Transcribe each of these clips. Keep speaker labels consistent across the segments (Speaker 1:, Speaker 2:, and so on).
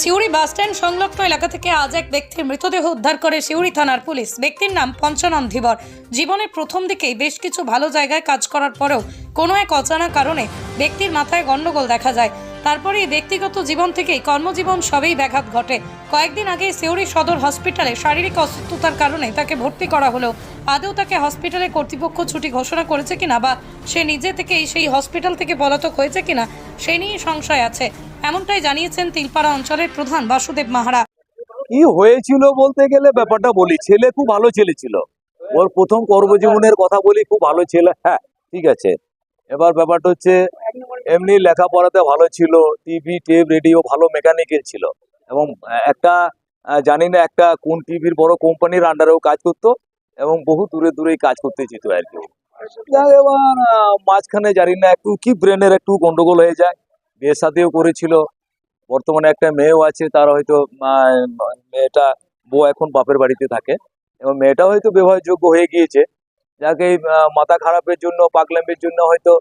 Speaker 1: Suri bus stand সংলগ্ন এলাকা থেকে আজ এক ব্যক্তির মৃতদেহ উদ্ধার করে সিউড়ি থানার পুলিশ। ব্যক্তির নাম পঞ্চানন ধীবর। জীবনের প্রথম দিকেই বেশ কিছু ভালো জায়গায় কাজ করার পরেও কোনো এক অজানা কারণে ব্যক্তির মাথায় গণ্ডগোল দেখা যায়। তারপরেই ব্যক্তিগত জীবন থেকেই কর্মজীবন সবেই ব্যাঘাত ঘটে। কয়েকদিন আগে সিউড়ি সদর হসপিটালে শারীরিক অসুস্থতার কারণে তাকে ভর্তি করা হলেও আদৌ তাকে হসপিটালে কর্তৃপক্ষ ছুটি ঘোষণা করেছে কিনা বা সে নিজে থেকেই সেই হসপিটাল থেকে পলাতক হয়েছে কিনা, সে নিয়ে সংশয় আছে। এমনটাই জানিয়েছেন তিলপাড়া অঞ্চলের প্রধান বাসুদেব মাহারা।
Speaker 2: কি হয়েছিল বলতে গেলে ব্যাপারটা বলি, ছেলে খুব ভালো ছেলে ছিল। ওর প্রথম কর্মজীবনের কথা বলি, খুব ভালো ছেলে হ্যাঁ ঠিক আছে। এবার ব্যাপারটা হচ্ছে, এমনি লেখাপড়াতে ভালো ছিল টিভি টেপ রেডিও ভালো মেকানিক্যাল ছিল। এবং একটা জানি না একটা কোন টিভির বড় কোম্পানির আন্ডারেও কাজ করতো এবং বহু দূরে দূরেই কাজ করতে যেত আর কি। এবার মাঝখানে জানি না, একটু কি ব্রেনের একটু গন্ডগোল হয়ে যায়। বিয়ে সাথেও করেছিল। বর্তমানে একটা মেয়েও আছে, তার হয়তো মেয়েটা বউ এখন বাপের বাড়িতে থাকে। এবং মেয়েটা হয়তো বিবাহযোগ্য হয়ে গিয়েছে। যাকে মাথা খারাপের জন্য, পাগলামের জন্য হয়তো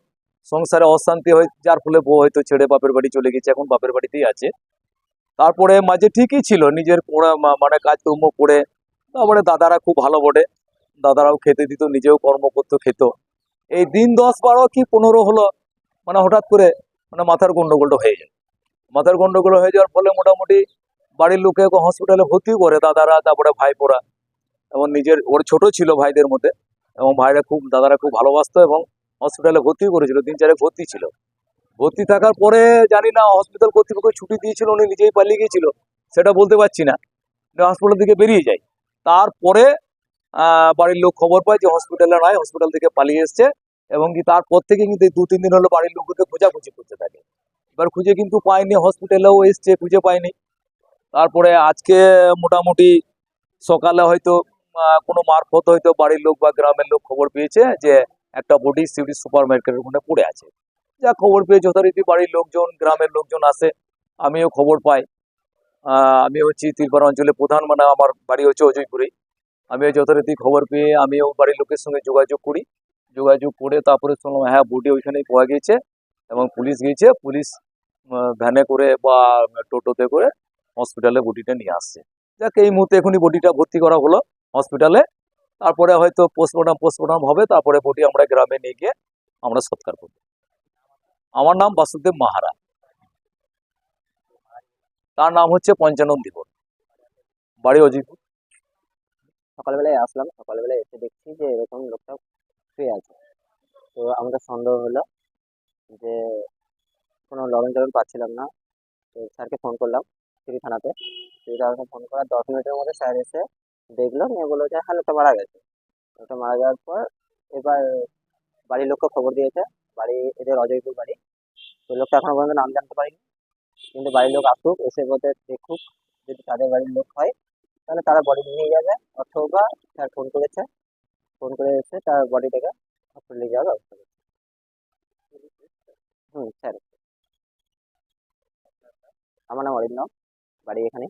Speaker 2: সংসারে অশান্তি হয়, যার ফলে বউ হয়তো ছেড়ে বাপের বাড়ি চলে গেছে এখন বাপের বাড়িতেই আছে। তারপরে মাঝে ঠিকই ছিল, নিজের মানে কাজকর্ম করে, তারপরে দাদারা খুব ভালো বটে। দাদারাও খেতে দিত, নিজেও কর্ম করতো, খেত। এই দিন দশ বারো কি পনেরো হলো মানে হঠাৎ করে মানে মাথার গন্ডগোলটা হয়ে যায়। মাথার গন্ডগোল হয়ে যাওয়ার ফলে মোটামুটি বাড়ির লোকে হসপিটালে ভর্তি করে, দাদারা, তারপরে ভাইপোরা। এবং নিজের, ওর ছোট ছিল ভাইদের মধ্যে। এবং ভাইরা খুব, দাদারা খুব ভালোবাসতো এবং হসপিটালে ভর্তি করেছিল তিন চারে ভর্তি ছিল। ভর্তি থাকার পরে জানি না হসপিটাল কর্তৃপক্ষ ছুটি দিয়েছিল, উনি নিজেই পালিয়ে গিয়েছিল, সেটা বলতে পারছি না। হসপিটাল থেকে বেরিয়ে যায় তারপরে বাড়ির লোক খবর পায় যে হসপিটালে নয় হসপিটাল থেকে পালিয়ে এসছে এবং কি তারপর থেকে কিন্তু দু তিন দিন হলো বাড়ির লোককে খোঁজাখুঁজি করতে থাকে। এবার খুঁজে কিন্তু পায়নি হসপিটালেও এসছে, খুঁজে পায়নি। তারপরে আজকে মোটামুটি সকালে হয়তো কোনো মারফত হয়তো বাড়ির লোক বা গ্রামের লোক খবর পেয়েছে যে একটা বডি সিটি সুপার মার্কেটের ওখানে পড়ে আছে। যা খবর পেয়ে যথারীতি বাড়ির লোকজন, গ্রামের লোকজন আসে, আমিও খবর পাই। আমি হচ্ছি তিরপাড়া অঞ্চলের প্রধান মানে আমার বাড়ি হচ্ছে অজয়পুরেই। আমিও যথারীতি খবর পেয়ে আমিও বাড়ির লোকের সঙ্গে যোগাযোগ করি। যোগাযোগ করে তারপরে শুনলাম হ্যাঁ বডি ওইখানেই পাওয়া গিয়েছে এবং পুলিশ গিয়েছে। পুলিশ ভ্যানে করে বা টোটোতে করে হসপিটালে বডিটা নিয়ে আসছে। যাক, এই মুহূর্তে এখনই বডিটা ভর্তি করা হলো হসপিটালে তারপরে হয়তো পোস্টমর্টম পোস্টমর্টম হবে। তারপরে বডি আমরা গ্রামে নিয়ে গিয়ে আমরা সৎকার করব। আমার নাম বাসুদেব মাহারা। তার নাম হচ্ছে পঞ্চানন বাড়ি অজিপুর
Speaker 3: সকালবেলায় আসলাম, সকালবেলায় এসে দেখছি যে এরকম লোকটা শুয়ে আছে। তো আমাদের সন্দেহ হলো যে কোনো লরণ চরণ পাচ্ছিলাম না। তো স্যারকে ফোন করলাম সিটি থানাতে। সিটি থানাতে ফোন করার দশ মিনিটের মধ্যে স্যার এসে দেখল, নিয়ে বলল যে হ্যাঁ লোকটা মারা গেছে। লোকটা মারা যাওয়ার পর এবার বাড়ির লোককে খবর দিয়েছে। বাড়ি, এদের অজয়পুর বাড়ি। তো লোকটা এখনও পর্যন্ত নাম জানতে পারিনি। কিন্তু বাড়ির লোক আসুক, এসে বলতে দেখুক যদি তাদের বাড়ির লোক হয় তাহলে তারা বডি নিয়ে যাবে। অথবা তার ফোন করেছে। ফোন করে এসে তার বডিটাকে হসপিটালে যাওয়ার ব্যবস্থা করছে। হুম, স্যার। আমার নাম অরিন্দম। বাড়ি এখানে